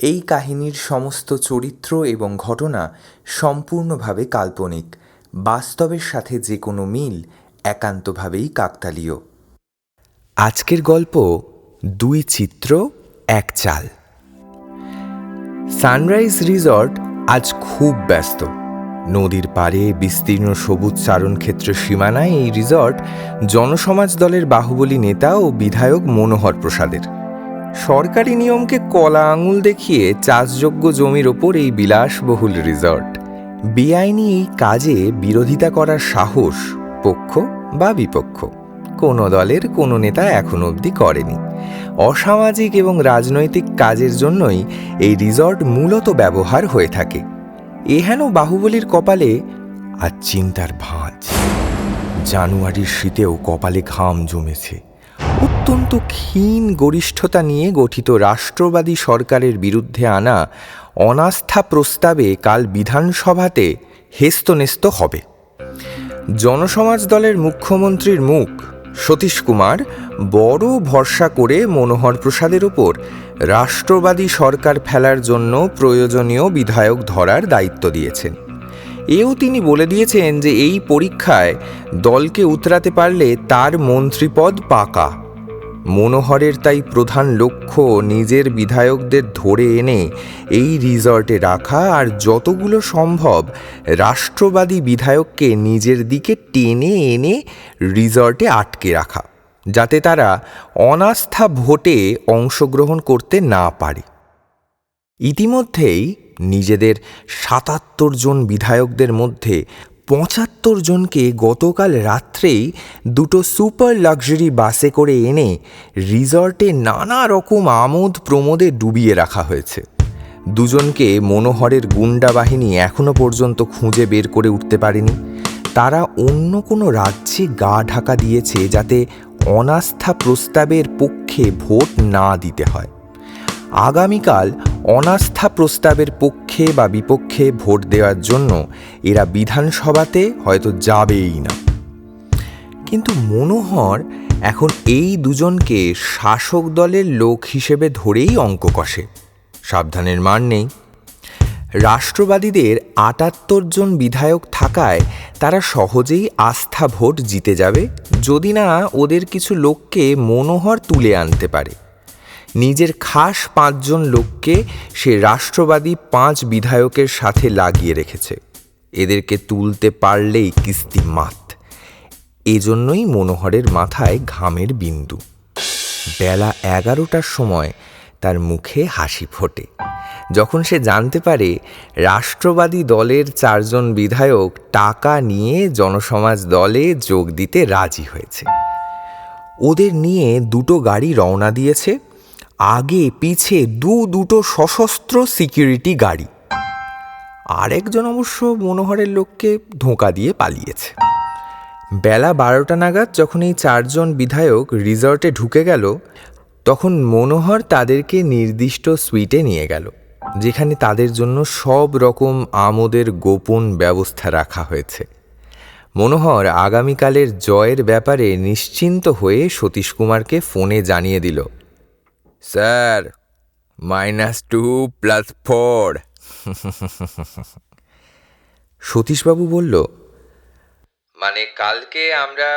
এই কাহিনীর সমস্ত চরিত্র এবং ঘটনা সম্পূর্ণভাবে কাল্পনিক, বাস্তবের সাথে যে কোনো মিল একান্তভাবেই কাকতালীয়। আজকের গল্প দুই চিত্র, এক চাল। সানরাইজ রিসর্ট আজ খুব ব্যস্ত। নদীর পাড়ে বিস্তীর্ণ সবুজ চারণ ক্ষেত্র সীমানায় এই রিসর্ট জনসমাজ দলের বাহুবলী নেতা ও বিধায়ক মনোহর প্রসাদের। সরকারি নিয়মকে কলা আঙুল দেখিয়ে চাষযোগ্য জমির ওপর এই বিলাসবহুল রিসর্ট। বেআইনি এই কাজে বিরোধিতা করার সাহস, পক্ষ বা বিপক্ষ। কোনো দলের কোনো নেতা এখন অবধি করেনি। অসামাজিক এবং রাজনৈতিক কাজের জন্যই এই রিসর্ট মূলত ব্যবহার হয়ে থাকে। এহেন বাহুবলীর কপালে আর চিন্তার ভাঁজ। জানুয়ারির শীতেও কপালে ঘাম জমেছে। অত্যন্ত ক্ষীণ গরিষ্ঠতা নিয়ে গঠিত রাষ্ট্রবাদী সরকারের বিরুদ্ধে আনা অনাস্থা প্রস্তাবে কাল বিধানসভাতে হেস্তনেস্ত হবে। জনসমাজ দলের মুখ্যমন্ত্রীর মুখ, সতীশ কুমার, বড় ভরসা করে মনোহর প্রসাদের উপর রাষ্ট্রবাদী সরকার ফেলার জন্য প্রয়োজনীয় বিধায়ক ধরার দায়িত্ব দিয়েছেন। এও তিনি বলে দিয়েছেন যে এই পরীক্ষায় দলকে উতরাতে পারলে তার মন্ত্রীপদ পাকা। মনোহরের তাই প্রধান লক্ষ্য নিজের বিধায়কদের ধরে এনে এই রিসর্টে রাখা আর যতগুলো সম্ভব রাষ্ট্রবাদী বিধায়ককে নিজের দিকে টেনে এনে রিসর্টে আটকে রাখা, যাতে তারা অনাস্থা ভোটে অংশগ্রহণ করতে না পারে। ইতিমধ্যেই নিজেদের সাতাত্তর জন বিধায়কদের মধ্যে পঁচাত্তর জনকে গতকাল রাত্রেই দুটো সুপার লাক্সারি বাসে করে এনে রিসর্টে নানা রকম আমোদ প্রমোদে ডুবিয়ে রাখা হয়েছে। দুজনকে মনোহরের গুন্ডা বাহিনী এখনও পর্যন্ত খুঁজে বের করে উঠতে পারেনি। তারা অন্য কোনো রাজ্যে গা ঢাকা দিয়েছে যাতে অনাস্থা প্রস্তাবের পক্ষে ভোট না দিতে হয়। আগামীকাল অনাস্থা প্রস্তাবের পক্ষে বা বিপক্ষে ভোট দেওয়ার জন্য এরা বিধানসভাতে হয়তো যাবেই না। কিন্তু মনোহর এখন এই দুজনকে শাসক দলের লোক হিসেবে ধরেই অঙ্ক কষে। সাবধানের মান নেই। রাষ্ট্রবাদীদের আটাত্তর জন বিধায়ক থাকায় তারা সহজেই আস্থা ভোট জিতে যাবে, যদি না ওদের কিছু লোককে মনোহর তুলে আনতে পারে। নিজের খাস পাঁচজন লোককে সে রাষ্ট্রবাদী পাঁচ বিধায়কের সাথে লাগিয়ে রেখেছে। এদেরকে তুলতে পারলেই কিস্তি মাত। এজন্যই মনোহরের মাথায় ঘামের বিন্দু। বেলা এগারোটার সময় তার মুখে হাসি ফোটে। যখন সে জানতে পারে রাষ্ট্রবাদী দলের চারজন বিধায়ক টাকা নিয়ে জনসমাজ দলে যোগ দিতে রাজি হয়েছে। ওদের নিয়ে দুটো গাড়ি রওনা দিয়েছে। আগে পিছে দু দুটো সশস্ত্র সিকিউরিটি গাড়ি। আরেকজন অবশ্য মনোহরের লোককে ধোঁকা দিয়ে পালিয়েছে। বেলা বারোটা নাগাদ যখন এই চারজন বিধায়ক রিসর্টে ঢুকে গেল, তখন মনোহর তাদেরকে নির্দিষ্ট সুইটে নিয়ে গেল, যেখানে তাদের জন্য সব রকম আমোদের গোপন ব্যবস্থা রাখা হয়েছে। মনোহর আগামীকালের জয়ের ব্যাপারে নিশ্চিন্ত হয়ে সতীশ কুমারকে ফোনে জানিয়ে দিল sir minus two plus four. সতীশবাবু বলল মানে কালকে আমরা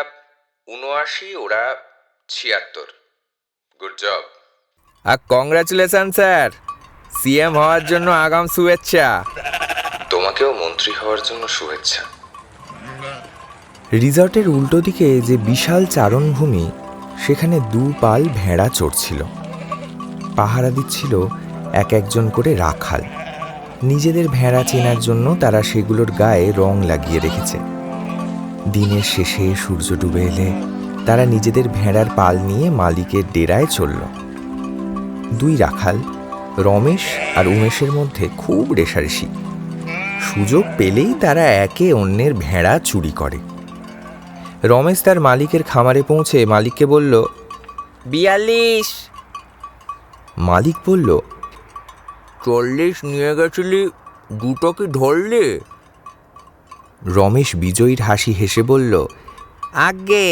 উনআশি ওরা ছিয়াত্তর। Good job. আর কংগ্রাচুলেশন স্যার। সিএম হওয়ার জন্য আগাম শুভেচ্ছা। তোমাকেও মন্ত্রী হওয়ার জন্য শুভেচ্ছা। রিসর্টের উল্টো দিকে যে বিশাল চারণভূমি সেখানে দু পাল ভেড়া চড়ছিল। পাহারা দিচ্ছিল এক একজন করে রাখাল। নিজেদের ভেড়া চেনার জন্য তারা সেগুলোর গায়ে রং লাগিয়ে রেখেছে। দিনের শেষে সূর্য ডুবে এলে তারা নিজেদের ভেড়ার পাল নিয়ে মালিকের ডেরায় চলল। দুই রাখাল, রমেশ আর উমেশের মধ্যে খুব রেশারেশি। সুযোগ পেলেই তারা একে অন্যের ভেড়া চুরি করে। রমেশ তার মালিকের খামারে পৌঁছে মালিককে বলল, বিয়াল্লিশ! মালিক বলল চল্লিশ নিয়ে গেছিলি দুটো কি ধরলি? রমেশ বিজয়ীর হাসি হেসে বলল আগে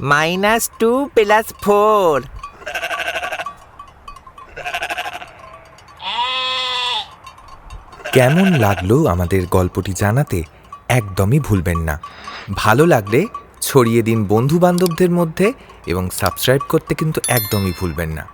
মাইনাস টু প্লাস ফোর। কেমন লাগল আমাদের গল্পটি জানাতে একদমই ভুলবেন না। ভালো লাগলে ছড়িয়ে দিন বন্ধু বান্ধবদের মধ্যে এবং সাবস্ক্রাইব করতে কিন্তু একদমই ভুলবেন না।